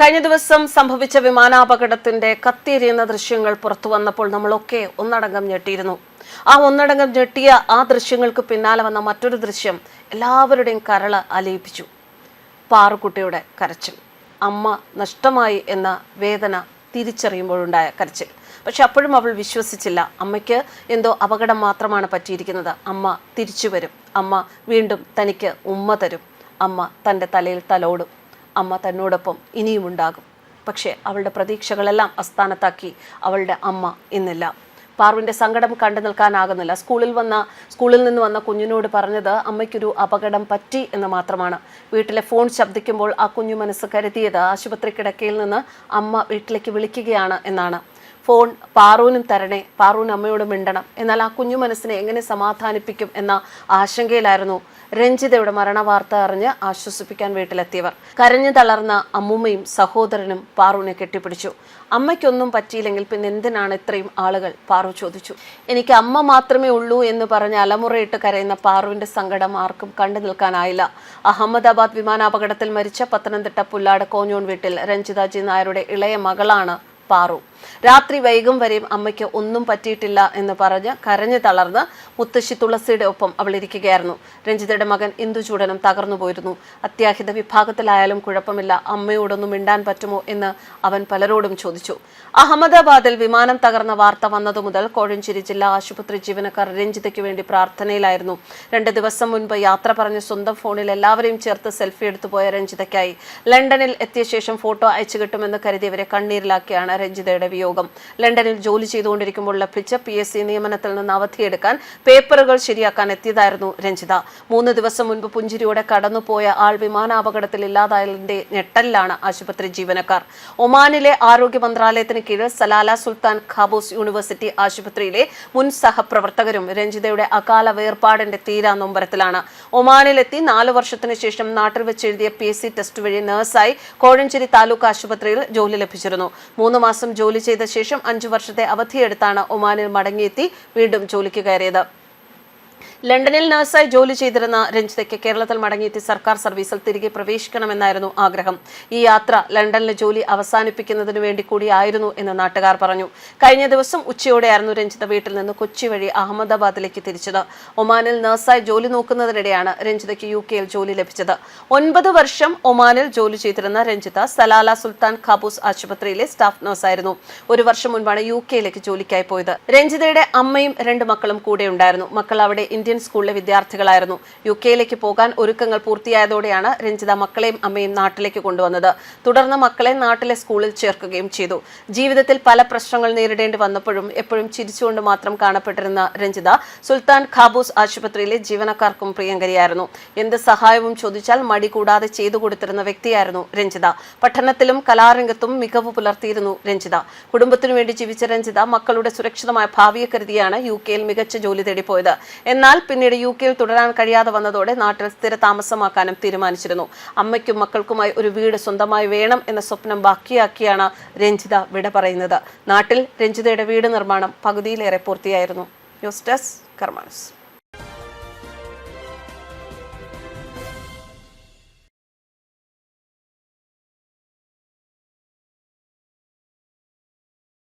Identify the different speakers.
Speaker 1: കഴിഞ്ഞ ദിവസം സംഭവിച്ച വിമാനാപകടത്തിന്റെ കത്തിയെരിയുന്ന ദൃശ്യങ്ങൾ പുറത്തു വന്നപ്പോൾ നമ്മളൊക്കെ ഒന്നടങ്കം ഞെട്ടിയിരുന്നു. ആ ഒന്നടങ്കം ഞെട്ടിയ ആ ദൃശ്യങ്ങൾക്ക് പിന്നാലെ വന്ന മറ്റൊരു ദൃശ്യം എല്ലാവരുടെയും കരൾ അലയിപ്പിച്ചു. പാറുക്കുട്ടിയുടെ കരച്ചിൽ. അമ്മ നഷ്ടമായി എന്ന വേദന തിരിച്ചറിയുമ്പോഴുണ്ടായ കരച്ചിൽ. പക്ഷെ അപ്പോഴും അവൾ വിശ്വസിച്ചില്ല. അമ്മയ്ക്ക് എന്തോ അപകടം മാത്രമാണ് പറ്റിയിരിക്കുന്നത്. അമ്മ തിരിച്ചു വരും. അമ്മ വീണ്ടും തനിക്ക് ഉമ്മ തരും. അമ്മ തന്റെ തലയിൽ തലോടും. അമ്മ തന്നോടൊപ്പം ഇനിയും ഉണ്ടാകും. പക്ഷേ അവളുടെ പ്രതീക്ഷകളെല്ലാം അസ്ഥാനത്താക്കി അവളുടെ അമ്മ ഇന്നില്ല പാർവിന്റെ സങ്കടം കണ്ടു നിൽക്കാനാകുന്നില്ല. സ്കൂളിൽ വന്ന സ്കൂളിൽ നിന്ന് വന്ന കുഞ്ഞിനോട് പറഞ്ഞത് അമ്മയ്ക്കൊരു അപകടം പറ്റി എന്ന് മാത്രമാണ്. വീട്ടിലെ ഫോൺ ശബ്ദിക്കുമ്പോൾ ആ കുഞ്ഞു മനസ്സ് കരുതിയത് ആശുപത്രി കിടക്കയിൽ നിന്ന് അമ്മ വീട്ടിലേക്ക് വിളിക്കുകയാണ് എന്നാണ്. ഫോൺ പാറൂനും തരണേ പാറൂൻ അമ്മയോട് മിണ്ടണം. എന്നാൽ ആ കുഞ്ഞു മനസ്സിനെ എങ്ങനെ സമാധാനിപ്പിക്കും എന്ന ആശങ്കയിലായിരുന്നു രഞ്ജിതയുടെ മരണവാർത്ത അറിഞ്ഞ് ആശ്വസിപ്പിക്കാൻ വീട്ടിലെത്തിയവർ. കരഞ്ഞു തളർന്ന അമ്മൂമ്മയും സഹോദരനും പാറുവിനെ കെട്ടിപ്പിടിച്ചു. അമ്മയ്ക്കൊന്നും പറ്റിയില്ലെങ്കിൽ പിന്നെ എന്തിനാണ് ഇത്രയും ആളുകൾ? പാറു ചോദിച്ചു. എനിക്ക് അമ്മ മാത്രമേ ഉള്ളൂ എന്ന് പറഞ്ഞ് അലമുറയിട്ട് കരയുന്ന പാറുവിന്റെ സങ്കടം ആർക്കും കണ്ടു നിൽക്കാനായില്ല. അഹമ്മദാബാദ് വിമാനാപകടത്തിൽ മരിച്ച പത്തനംതിട്ട പുല്ലാട് കോഞ്ഞോൺ വീട്ടിൽ രഞ്ജിതാജി നായരുടെ ഇളയ മകളാണ് പാറു. രാത്രി വൈകും വരെയും അമ്മയ്ക്ക് ഒന്നും പറ്റിയിട്ടില്ല എന്ന് പറഞ്ഞ് കരഞ്ഞു തളർന്ന് മുത്തശ്ശി തുളസിയുടെ ഒപ്പം അവൾ ഇരിക്കുകയായിരുന്നു. രഞ്ജിതയുടെ മകൻ ഇന്ദുചൂടനും തകർന്നു പോയിരുന്നു. അത്യാഹിത വിഭാഗത്തിലായാലും കുഴപ്പമില്ല. അമ്മയോടൊന്നും മിണ്ടാൻ പറ്റുമോ എന്ന് അവൻ പലരോടും ചോദിച്ചു. അഹമ്മദാബാദിൽ വിമാനം തകർന്ന വാർത്ത വന്നതു മുതൽ കോഴഞ്ചേരി ജില്ലാ ആശുപത്രി ജീവനക്കാർ രഞ്ജിതയ്ക്ക് വേണ്ടി പ്രാർത്ഥനയിലായിരുന്നു. രണ്ട് ദിവസം മുൻപ് യാത്ര പറഞ്ഞ് സ്വന്തം ഫോണിൽ എല്ലാവരെയും ചേർത്ത് സെൽഫി എടുത്തുപോയ രഞ്ജിതയ്ക്കായി. ലണ്ടനിൽ എത്തിയ ശേഷം ഫോട്ടോ അയച്ചു കിട്ടുമെന്ന് കരുതിയവരെ കണ്ണീരിലാക്കിയാണ് രഞ്ജിതയുടെ വിയോഗം. ലണ്ടനിൽ ജോലി ചെയ്തുകൊണ്ടിരിക്കുമ്പോൾ ലഭിച്ച പി എസ് സി നിയമനത്തിൽ നിന്ന് അവധിയെടുക്കാൻ പേപ്പറുകൾ ശരിയാക്കാൻ എത്തിയതായിരുന്നു രഞ്ജിത. മൂന്ന് ദിവസം മുൻപ് പുഞ്ചിരിയോടെ കടന്നുപോയ ആൾ വിമാനാപകടത്തിൽ ഇല്ലാതായതിന്റെ ഞെട്ടലിലാണ് ആശുപത്രി ജീവനക്കാർ. ഒമാനിലെ ആരോഗ്യ മന്ത്രാലയത്തിന് കീഴിൽ സലാല സുൽത്താൻ ഖാബൂസ് യൂണിവേഴ്സിറ്റി ആശുപത്രിയിലെ മുൻ സഹപ്രവർത്തകരും രഞ്ജിതയുടെ അകാല വേർപാടിന്റെ തീരാ നൊമ്പരത്തിലാണ് ഒമാനിലെത്തി നാല് വർഷത്തിന് ശേഷം നാട്ടിൽ വെച്ച് എഴുതിയ പി എസ് സി ടെസ്റ്റ് വഴി നഴ്സായി കോഴഞ്ചേരി താലൂക്ക് ആശുപത്രിയിൽ ജോലി ലഭിച്ചിരുന്നു. മൂന്ന് മാസം ജോലി ചെയ്ത ശേഷം അഞ്ചു വർഷത്തെ അവധിയെടുത്താണ് ഒമാനിൽ മടങ്ങിയെത്തി വീണ്ടും ജോലിക്ക് കയറിയത്. ലണ്ടനിൽ നഴ്സായി ജോലി ചെയ്തിരുന്ന രഞ്ജിതയ്ക്ക് കേരളത്തിൽ മടങ്ങിയെത്തി സർക്കാർ സർവീസിൽ തിരികെ പ്രവേശിക്കണമെന്നായിരുന്നു ആഗ്രഹം. ഈ യാത്ര ലണ്ടനിലെ ജോലി അവസാനിപ്പിക്കുന്നതിനു വേണ്ടി കൂടിയായിരുന്നു എന്ന് നാട്ടുകാർ പറഞ്ഞു. കഴിഞ്ഞ ദിവസം ഉച്ചയോടെയായിരുന്നു രഞ്ജിത വീട്ടിൽ നിന്ന് കൊച്ചി വഴി അഹമ്മദാബാദിലേക്ക് തിരിച്ചത്. ഒമാനിൽ നഴ്സായി ജോലി നോക്കുന്നതിനിടെയാണ് രഞ്ജിതയ്ക്ക് യു കെയിൽ ജോലി ലഭിച്ചത്. ഒൻപത് വർഷം ഒമാനിൽ ജോലി ചെയ്തിരുന്ന രഞ്ജിത സലാല സുൽത്താൻ ഖാബൂസ് ആശുപത്രിയിലെ സ്റ്റാഫ് നഴ്സായിരുന്നു. ഒരു വർഷം മുൻപാണ് യു കെയിലേക്ക് ജോലിക്കായി പോയത്. രഞ്ജിതയുടെ അമ്മയും രണ്ട് മക്കളും കൂടെ ഉണ്ടായിരുന്നു മക്കൾ അവിടെ ഇന്ത്യൻ സ്കൂളിലെ വിദ്യാർത്ഥികളായിരുന്നു. യു കെയിലേക്ക് പോകാൻ ഒരുക്കങ്ങൾ പൂർത്തിയായതോടെയാണ് രഞ്ജിത മക്കളെയും അമ്മയും നാട്ടിലേക്ക് കൊണ്ടുവന്നത്. തുടർന്ന് മക്കളെ നാട്ടിലെ സ്കൂളിൽ ചേർക്കുകയും ചെയ്തു. ജീവിതത്തിൽ പല പ്രശ്നങ്ങൾ നേരിടേണ്ടി വന്നപ്പോഴും എപ്പോഴും ചിരിച്ചുകൊണ്ട് മാത്രം കാണപ്പെട്ടിരുന്ന രഞ്ജിത സുൽത്താൻ ഖാബൂസ് ആശുപത്രിയിലെ ജീവനക്കാർക്കും പ്രിയങ്കരിയായിരുന്നു. എന്ത് സഹായവും ചോദിച്ചാൽ മടി കൂടാതെ ചെയ്തു കൊടുത്തിരുന്ന വ്യക്തിയായിരുന്നു രഞ്ജിത. പഠനത്തിലും കലാരംഗത്തും മികവ് പുലർത്തിയിരുന്നു രഞ്ജിത. കുടുംബത്തിനു വേണ്ടി ജീവിച്ച രഞ്ജിത മക്കളുടെ സുരക്ഷിതമായ ഭാവിയെ കരുതിയാണ് യു കെയിൽ മികച്ച ജോലി തേടിപ്പോയത്. എന്നാൽ പിന്നീട് യു കെയിൽ തുടരാൻ കഴിയാതെ വന്നതോടെ നാട്ടിൽ സ്ഥിര താമസമാക്കാനും തീരുമാനിച്ചിരുന്നു. അമ്മയ്ക്കും മക്കൾക്കുമായി ഒരു വീട് സ്വന്തമായി വേണം എന്ന സ്വപ്നം ബാക്കിയാക്കിയാണ് രഞ്ജിത വിട പറയുന്നത്. നാട്ടിൽ രഞ്ജിതയുടെ വീട് നിർമ്മാണം പകുതിയിലേറെ പൂർത്തിയായിരുന്നു. News desk കർമാനസ്